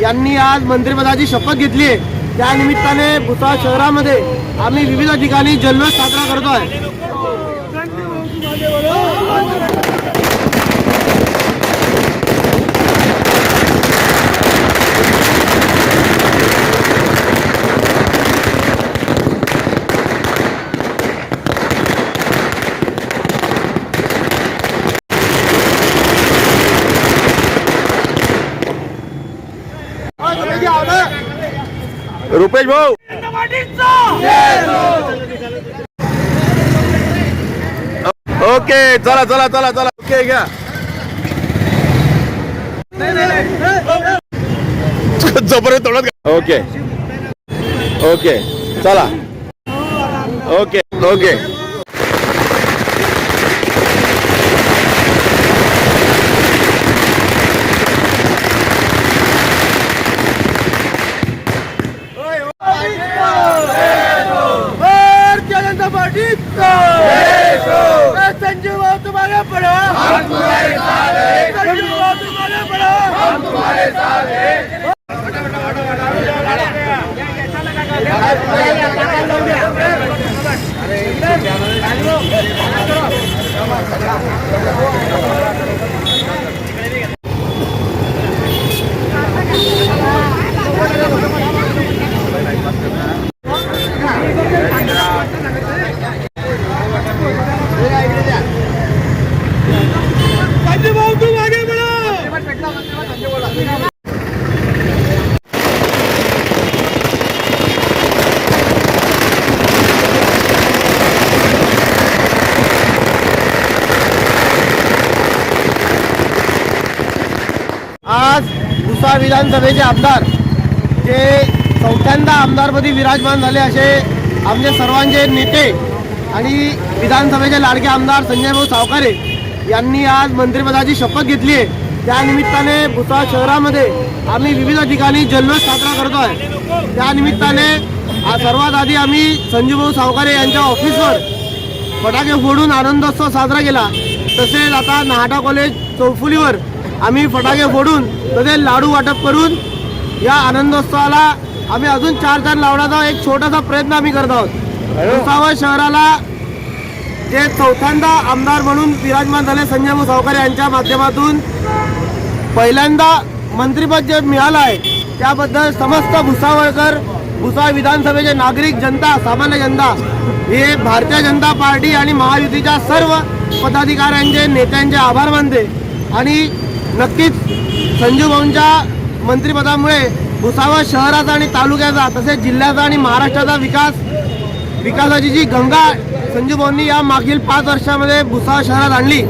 यांनी आज मंत्रिपदाची शपथ घेतली आहे. त्यानिमित्ताने भुसावळ शहरामध्ये आम्ही विविध ठिकाणी जल्लोष साजरा करतो आहे रुपेश भाऊ. ओके चला चला चला चला. ओके घ्या. जबरदस्त तोडत ओके. ओके चला. Okay okay. ¡Vamos! आज भुसा विधानसभेचे आमदार जे चौथ्यांदा आमदारपदी विराजमान झाले असे आमचे सर्वांचे नेते आणि विधानसभेचे लाडके आमदार संजय भाऊ सावकारे यांनी आज मंत्रिपदाची शपथ घेतली आहे. त्यानिमित्ताने भुसा भुसावळ शहरामध्ये आम्ही विविध ठिकाणी जल्लोष साजरा करतो आहे त्यानिमित्ताने आज सर्वात आधी आम्ही संजूभाऊ सावकारे यांच्या ऑफिसवर फटाके फोडून आनंदोत्सव साजरा केला. तसेच आता नाहाटा कॉलेज चौफुलीवर आम्ही फटाके फोडून तसेच लाडू वाटप करून या आनंदोत्सवाला आम्ही अजून चार चार लावण्याचा एक छोटासा प्रयत्न आम्ही करत आहोत. भुसावळ शहराला जे चौथ्यांदा आमदार म्हणून विराजमान झाले संजय भाऊ सावकारे यांच्या माध्यमातून पहिल्यांदा मंत्रिपद जे मिळालं आहे त्याबद्दल समस्त भुसावळकर भुसावळ विधानसभेचे नागरिक जनता सामान्य जनता हे भारतीय जनता पार्टी आणि महायुतीच्या सर्व पदाधिकाऱ्यांचे नेत्यांचे आभार मानते. आणि नक्कीच संजू भाऊंच्या मंत्रिपदामुळे भुसावळ शहराचा आणि तालुक्याचा तसेच जिल्ह्याचा आणि महाराष्ट्राचा विकास विकासाची जी गंगा संजू भाऊंनी या मागील पाच वर्षामध्ये भुसावळ शहरात आणली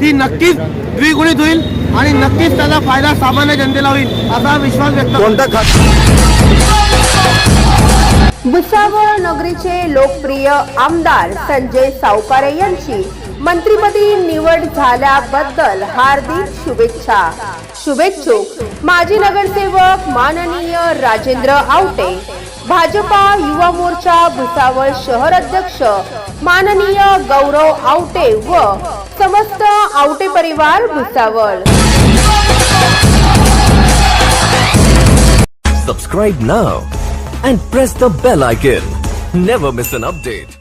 ती नक्कीच द्विगुणित होईल आणि नक्कीच त्याचा फायदा सामान्य जनतेला होईल असा विश्वास व्यक्त. कोणता भुसावळ नगरीचे लोकप्रिय आमदार संजय सावकारे यांची मंत्रिपदी निवड झाल्याबद्दल हार्दिक शुभेच्छा शुभेच्छुक माजी नगरसेवक माननीय राजेंद्र आवटे भाजपा युवा मोर्चा भुसावळ शहर अध्यक्ष माननीय गौरव आवटे व समस्त आवटे परिवार Bhusawal Subscribe now and press the bell icon. Never miss an update.